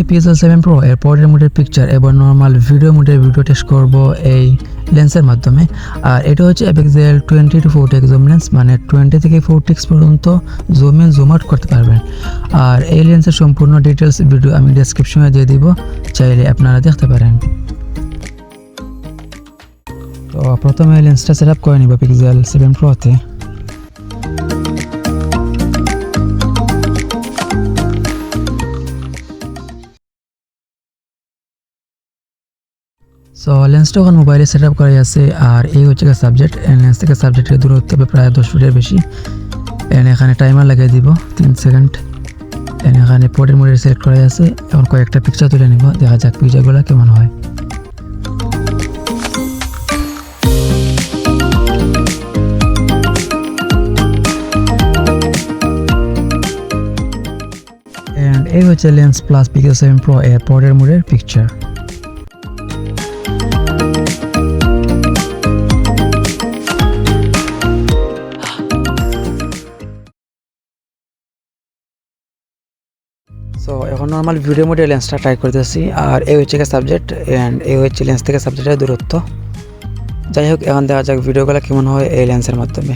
আজকে PSL seven pro এর পরের মোডের পিকচার এবং নর্মাল ভিডিও মোডের ভিডিও টেস্ট করব এই লেন্সের মাধ্যমে। আর এটা হচ্ছে Apexel twenty to forty zoom lens মানে টোয়েন্টি থেকে ফোর ফোরটি পর্যন্ত জুম ইন জুম আউট করতে পারবেন। আর এই লেন্সের সম্পূর্ণ ডিটেলস ভিডিও আমি ডেসক্রিপশনে দিয়ে দিব, চাইলে আপনারা দেখতে পারেন। তো প্রথমে লেন্সটা সেট আপ করে নিব পিক্সেল সেভেন প্রোতে সো লেন্সটা এখন মোবাইলে সেট আপ করা আছে, আর এই হচ্ছে সাবজেক্ট লেন্স থেকে সাবজেক্টের দূরত্ব হবে প্রায় দশ ফুটের বেশি। এন এখানে টাইমার লাগিয়ে দিব, তিন সেকেন্ড এন এখানে পোর্টের মোডে সেট করা আছে। এখন কয়েকটা পিকচার তুলে নিব, দেখা যাক পিকচারগুলো কেমন হয়। এই হচ্ছে lens plus pixel seven pro এর পরের মোডের পিকচার সো এখন নর্মাল ভিডিও মোডে লেন্সটা ট্রাই করতেছি, আর এই হচ্ছে সাবজেক্ট অ্যান্ড এই হচ্ছে লেন্স থেকে সাবজেক্টের দূরত্ব। যাই হোক, এখন দেখা যাক ভিডিওগুলো কেমন হয় এই লেন্সের মাধ্যমে।